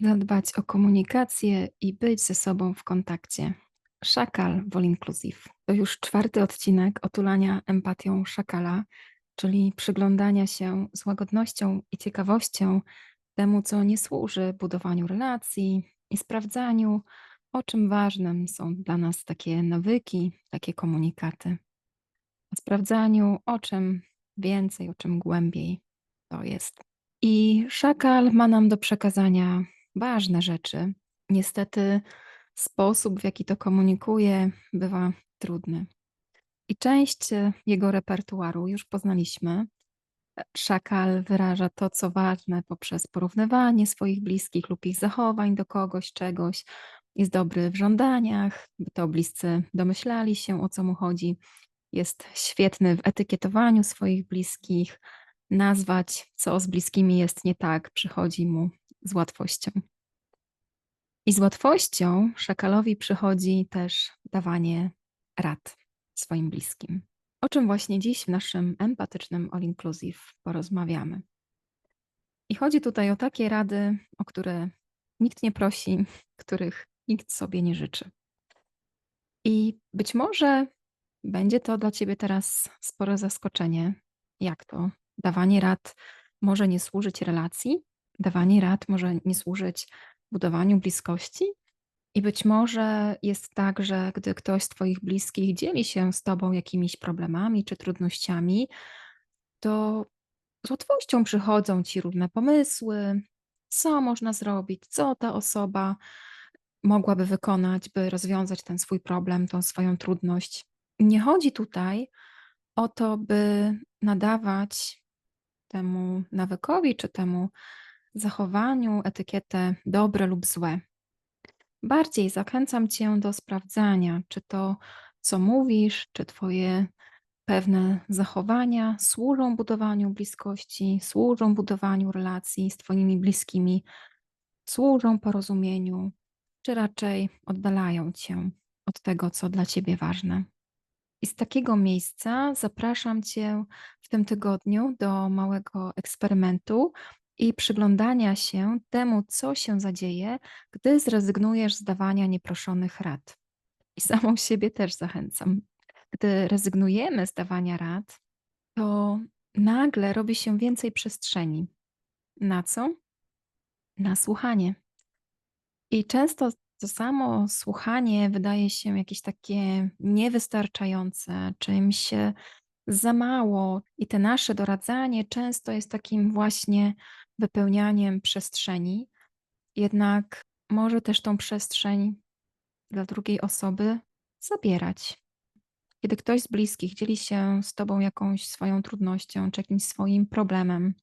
Zadbać o komunikację i być ze sobą w kontakcie. Szakal w All Inclusive. To już czwarty odcinek otulania empatią szakala, czyli przyglądania się z łagodnością i ciekawością temu, co nie służy budowaniu relacji i sprawdzaniu, o czym ważnym są dla nas takie nawyki, takie komunikaty. O sprawdzaniu, o czym więcej, o czym głębiej to jest. I szakal ma nam do przekazania ważne rzeczy. Niestety sposób, w jaki to komunikuje, bywa trudny. I część e, jego repertuaru już poznaliśmy. E, Szakal wyraża to, co ważne, poprzez porównywanie swoich bliskich lub ich zachowań do kogoś, czegoś. Jest dobry w żądaniach, by to bliscy domyślali się, o co mu chodzi. Jest świetny w etykietowaniu swoich bliskich. Nazwać, co z bliskimi jest nie tak, przychodzi mu z łatwością. I z łatwością szakalowi przychodzi też dawanie rad swoim bliskim. O czym właśnie dziś w naszym empatycznym All Inclusive porozmawiamy. I chodzi tutaj o takie rady, o które nikt nie prosi, których nikt sobie nie życzy. I być może będzie to dla ciebie teraz spore zaskoczenie. Jak to? Dawanie rad może nie służyć relacji, dawanie rad może nie służyć budowaniu bliskości. I być może jest tak, że gdy ktoś z Twoich bliskich dzieli się z Tobą jakimiś problemami czy trudnościami, to z łatwością przychodzą Ci różne pomysły, co można zrobić, co ta osoba mogłaby wykonać, by rozwiązać ten swój problem, tą swoją trudność. Nie chodzi tutaj o to, by nadawać temu nawykowi czy temu zachowaniu etykietę dobre lub złe. Bardziej zachęcam Cię do sprawdzania, czy to, co mówisz, czy Twoje pewne zachowania służą budowaniu bliskości, służą budowaniu relacji z Twoimi bliskimi, służą porozumieniu, czy raczej oddalają Cię od tego, co dla Ciebie ważne. I z takiego miejsca zapraszam Cię w tym tygodniu do małego eksperymentu i przyglądania się temu, co się zadzieje, gdy zrezygnujesz z dawania nieproszonych rad. I samą siebie też zachęcam. Gdy rezygnujemy z dawania rad, to nagle robi się więcej przestrzeni. Na co? Na słuchanie. I często to samo słuchanie wydaje się jakieś takie niewystarczające, czymś e, za mało, i te nasze doradzanie często jest takim właśnie wypełnianiem przestrzeni, jednak może też tą przestrzeń dla drugiej osoby zabierać. Kiedy ktoś z bliskich dzieli się z tobą jakąś swoją trudnością czy jakimś swoim problemem,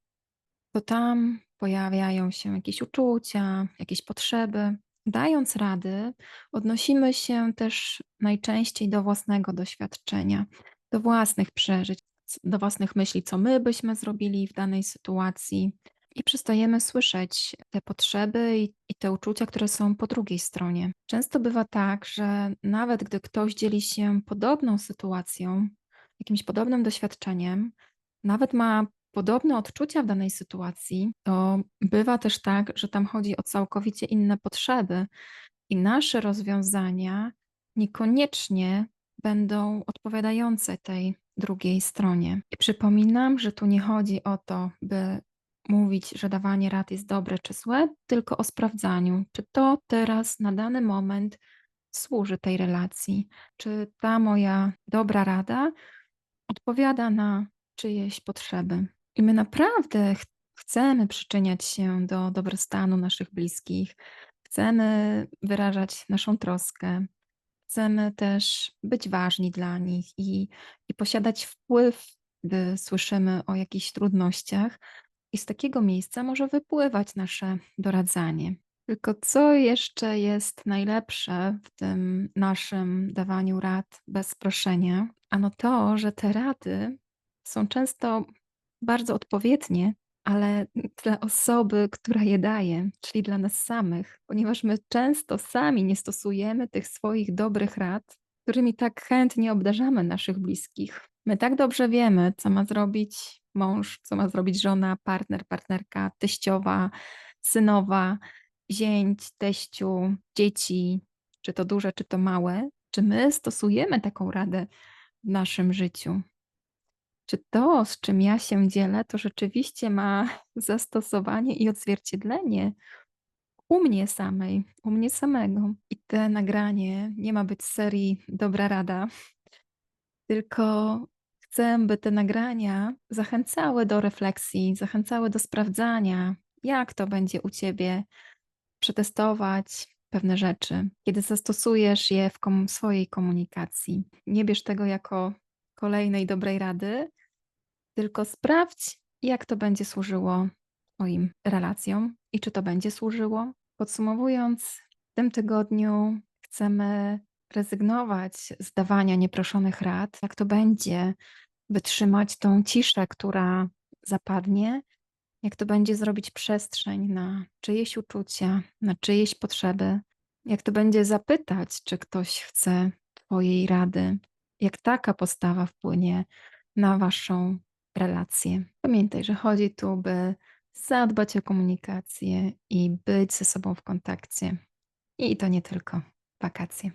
to tam pojawiają się jakieś uczucia, jakieś potrzeby. Dając rady, odnosimy się też najczęściej do własnego doświadczenia, do własnych przeżyć, do własnych myśli, co my byśmy zrobili w danej sytuacji, i przestajemy słyszeć te potrzeby i, i te uczucia, które są po drugiej stronie. Często bywa tak, że nawet gdy ktoś dzieli się podobną sytuacją, jakimś podobnym doświadczeniem, nawet ma podobne odczucia w danej sytuacji, to bywa też tak, że tam chodzi o całkowicie inne potrzeby i nasze rozwiązania niekoniecznie będą odpowiadające tej drugiej stronie. I przypominam, że tu nie chodzi o to, by mówić, że dawanie rad jest dobre czy złe, tylko o sprawdzaniu, czy to teraz na dany moment służy tej relacji, czy ta moja dobra rada odpowiada na czyjeś potrzeby. I my naprawdę ch chcemy przyczyniać się do dobrostanu naszych bliskich, chcemy wyrażać naszą troskę, chcemy też być ważni dla nich i, i posiadać wpływ, gdy słyszymy o jakichś trudnościach, i z takiego miejsca może wypływać nasze doradzanie. Tylko co jeszcze jest najlepsze w tym naszym dawaniu rad bez proszenia? Ano to, że te rady są często bardzo odpowiednie, ale dla osoby, która je daje, czyli dla nas samych, ponieważ my często sami nie stosujemy tych swoich dobrych rad, którymi tak chętnie obdarzamy naszych bliskich. My tak dobrze wiemy, co ma zrobić mąż, co ma zrobić żona, partner, partnerka, teściowa, synowa. zięć, teściu, dzieci, czy to duże, czy to małe, czy my stosujemy taką radę w naszym życiu? Czy to, z czym ja się dzielę, to rzeczywiście ma zastosowanie i odzwierciedlenie u mnie samej, u mnie samego? I te nagranie nie ma być serii dobra rada, tylko chcę, by te nagrania zachęcały do refleksji, zachęcały do sprawdzania, jak to będzie u ciebie, przetestować pewne rzeczy, kiedy zastosujesz je w kom swojej komunikacji. Nie bierz tego jako kolejnej dobrej rady, tylko sprawdź, jak to będzie służyło twoim relacjom i czy to będzie służyło. Podsumowując, w tym tygodniu chcemy rezygnować z dawania nieproszonych rad. Jak to będzie wytrzymać tą ciszę, która zapadnie, jak to będzie zrobić przestrzeń na czyjeś uczucia, na czyjeś potrzeby, jak to będzie zapytać, czy ktoś chce Twojej rady, jak taka postawa wpłynie na Waszą relację. Pamiętaj, że chodzi tu, by zadbać o komunikację i być ze sobą w kontakcie. I to nie tylko wakacje.